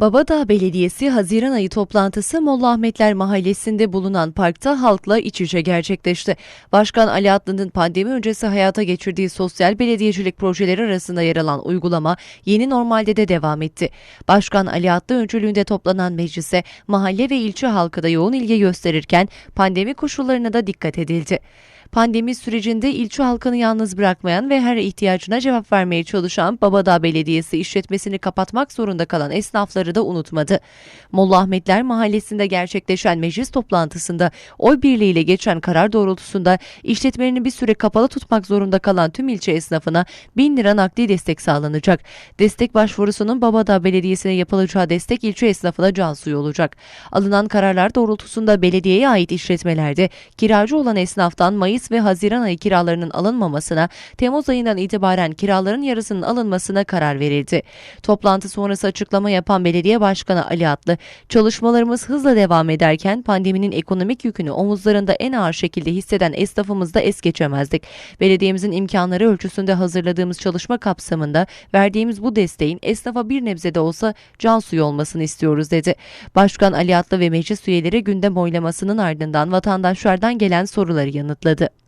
Babadağ Belediyesi Haziran ayı toplantısı Molla Ahmetler Mahallesi'nde bulunan parkta halkla iç içe gerçekleşti. Başkan Ali Atlı'nın pandemi öncesi hayata geçirdiği sosyal belediyecilik projeleri arasında yer alan uygulama yeni normalde de devam etti. Başkan Ali Atlı öncülüğünde toplanan meclise mahalle ve ilçe halkı da yoğun ilgi gösterirken pandemi koşullarına da dikkat edildi. Pandemi sürecinde ilçe halkını yalnız bırakmayan ve her ihtiyacına cevap vermeye çalışan Babadağ Belediyesi işletmesini kapatmak zorunda kalan esnafları da unutmadı. Molla Mahallesi'nde gerçekleşen meclis toplantısında oy birliğiyle geçen karar doğrultusunda işletmelerini bir süre kapalı tutmak zorunda kalan tüm ilçe esnafına 1000 lira nakdi destek sağlanacak. Destek başvurusunun Babadağ Belediyesi'ne yapılacağı destek ilçe esnafına can suyu olacak. Alınan kararlar doğrultusunda belediyeye ait işletmelerde kiracı olan esnaftan Mayıs ve Haziran ayı kiralarının alınmamasına, Temmuz ayından itibaren kiraların yarısının alınmasına karar verildi. Toplantı sonrası açıklama yapan Belediye Başkanı Ali Atlı, çalışmalarımız hızla devam ederken pandeminin ekonomik yükünü omuzlarında en ağır şekilde hisseden esnafımız da es geçemezdik. Belediyemizin imkanları ölçüsünde hazırladığımız çalışma kapsamında verdiğimiz bu desteğin esnafa bir nebze de olsa can suyu olmasını istiyoruz dedi. Başkan Ali Atlı ve meclis üyeleri gündem oylamasının ardından vatandaşlardan gelen soruları yanıtladı.